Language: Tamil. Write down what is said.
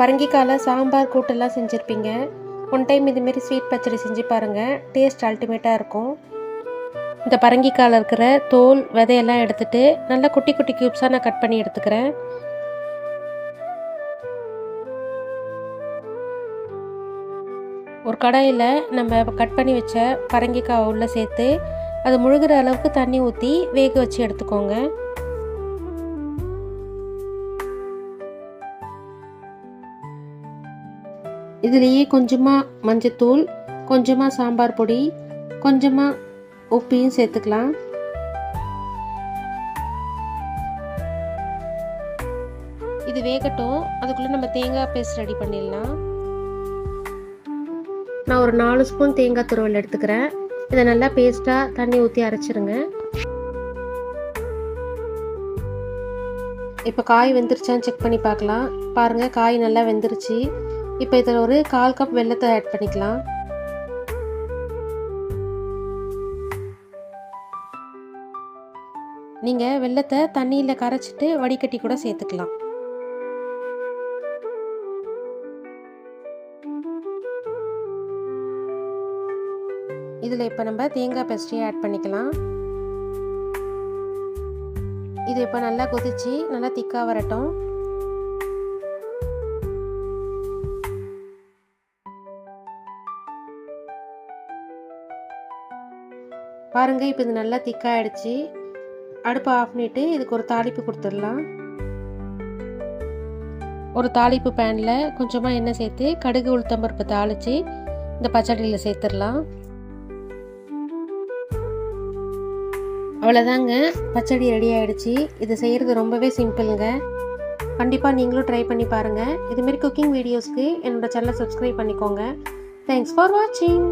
பரங்கிக்காயில் சாம்பார் கூட்டெல்லாம் செஞ்சுருப்பீங்க. ஒன் டைம் இதுமாரி ஸ்வீட் பச்சடி செஞ்சு பாருங்கள் டேஸ்ட் அல்டிமேட்டாக இருக்கும். இந்த பரங்கிக்காயில் இருக்கிற தோல் விதையெல்லாம் எடுத்துட்டு நல்லா குட்டி குட்டி க்யூப்ஸாக நான் கட் பண்ணி எடுத்துக்கிறேன். ஒரு கடாயில் நம்ம கட் பண்ணி வச்ச பரங்கிக்காய் உள்ளே சேர்த்து அது முழுகிற அளவுக்கு தண்ணி ஊற்றி வேக வச்சு எடுத்துக்கோங்க. இதுலேயே கொஞ்சமாக மஞ்சத்தூள் கொஞ்சமாக சாம்பார் பொடி கொஞ்சமாக உப்பையும் சேர்த்துக்கலாம். இது வேகட்டும். அதுக்குள்ளே நம்ம தேங்காய் பேஸ்ட் ரெடி பண்ணிடலாம். நான் ஒரு நாலு ஸ்பூன் தேங்காய் துருவல் எடுத்துக்கிறேன். இதை நல்லா பேஸ்ட்டாக தண்ணி ஊற்றி அரைச்சிருங்க. இப்போ காய் வெந்துருச்சான்னு செக் பண்ணி பார்க்கலாம். பாருங்கள் காய் நல்லா வெந்துருச்சு. இப்போ இதில் ஒரு கால் கப் வெள்ளத்தை ஆட் பண்ணிக்கலாம். நீங்கள் வெள்ளத்தை தண்ணியில் கரைச்சிட்டு வடிகட்டி கூட சேர்த்துக்கலாம். இதில் இப்போ நம்ம தேங்காய் பெஸ்ட்ரியை ஆட் பண்ணிக்கலாம். இது இப்போ நல்லா கொதிச்சு நல்லா திக்காக வரட்டும். பாருங்க இப்போ இது நல்லா திக்காகிடுச்சு அடுப்பை ஆஃப் பண்ணிட்டு இதுக்கு ஒரு தாளிப்பு கொடுத்துடலாம். ஒரு தாளிப்பு பேனில் கொஞ்சமாக எண்ணெய் சேர்த்து கடுகு உளுத்தம்பருப்பு தாளித்து இந்த பச்சடியில் சேர்த்துடலாம். அவ்வளோதாங்க பச்சடி ரெடி ஆகிடுச்சு இது செய்கிறது ரொம்பவே சிம்பிளுங்க. கண்டிப்பாக நீங்களும் ட்ரை பண்ணி பாருங்கள் இதுமாரி குக்கிங் வீடியோஸ்க்கு என்னோடய சேனலை சப்ஸ்கிரைப் பண்ணிக்கோங்க. தேங்க்ஸ் ஃபார் வாட்சிங்